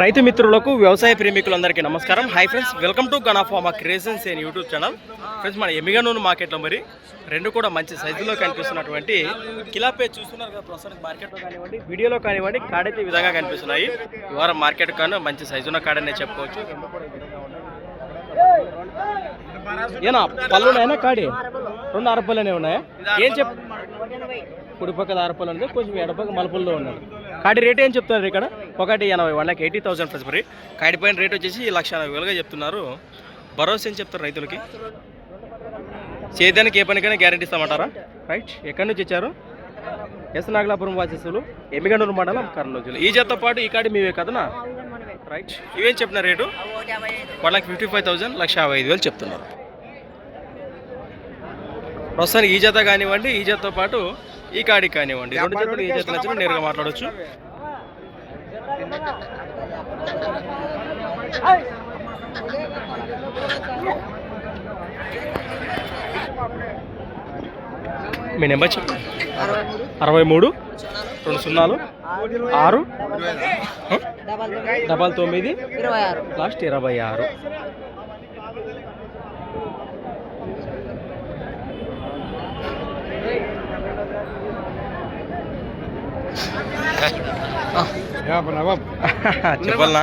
రైతు మిత్రులకు వ్యవసాయ ప్రేమికులందరికీ నమస్కారం. Hi friends welcome to Ganafama creations and YouTube channel friends మన ఎమిగనూరు మార్కెట్లో మరి రెండు కూడా మంచి సైజులో కనిపిస్తున్నటువంటి కిలాపే చూస్తున్నారు కదా ప్రస్తుతానికి మార్కెట్లో కానివ్వండి వీడియోలో కానివ్వండి కాడైతే విధంగా కనిపిస్తున్నాయి. ఈ వారం మార్కెట్ కానీ మంచి సైజు కాడనే చెప్పుకోవచ్చు రెండు కూడా ఈ విధంగా ఉన్నాయి. ఏనా పళ్ళున్నాయనా కాడి? రెండు అరపల్లనే ఉన్నాయా? ఏం చెప్ కుడి పక్కల అరపల్లు ఉంది కొంచెం ఎడపక్క మలుపుల్లో ఉన్నది కాడి రేట్ ఏం చెప్తున్నారు ఇక్కడ? ఒకటి ఎనభై one lakh eighty thousand plus మరి. కాడి రేట్ వచ్చేసి లక్ష ఎనభై వేలుగా చెప్తున్నారు. భరోసా ఏం చెప్తారు రైతులకి? సేద్యానికి ఏ పనికైనా గ్యారెంటీ ఇస్తామంటారా? రైట్ ఎక్కడి నుంచి వచ్చారు? ఎస్ నాగలాపురం వాసస్సులు ఎమ్మిగండూరు మండలం కర్నూలు జిల్లా. ఈ జతతో పాటు ఈ కాడి మీవే కదనా? రైట్. ఇవేం చెప్పిన rate? One lakh fifty five thousand లక్ష యాభై ఐదు వేలు చెప్తున్నారు. ప్రస్తుతానికి ఈ జత కానివ్వండి ఈ జతతో పాటు ఈ కాడికి కానివ్వండి. రెండు జతలు ఈ జతలు నచ్చిన నేరుగా మాట్లాడవచ్చు మీ నెంబర్ చెప్పండి అరవై మూడు రెండు సున్నాలు ఆరు డబల్ తొమ్మిది లాస్ట్ ఇరవై ఆరు. చెప్పాలనా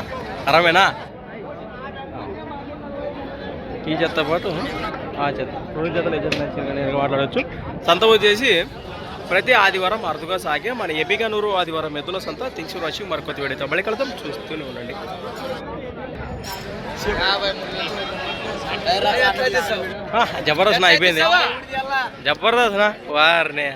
అరవేనా? ఈ చెత్త పాటు ఆ చెత్త. రెండు జతలు ఏ చెత్త నచ్చింది నేను మాట్లాడవచ్చు సంత వచ్చేసి ప్రతి ఆదివారం అరుదుగా సాగే మన ఎబిగనూరు ఆదివారం ఎద్దుల సంత తించూరు వచ్చి మరికొత్త వేడితో. బలికలతో చూస్తూనే ఉండండి. జబర్దస్త్ అయిపోయింది. జబర్దస్త్ వారినే.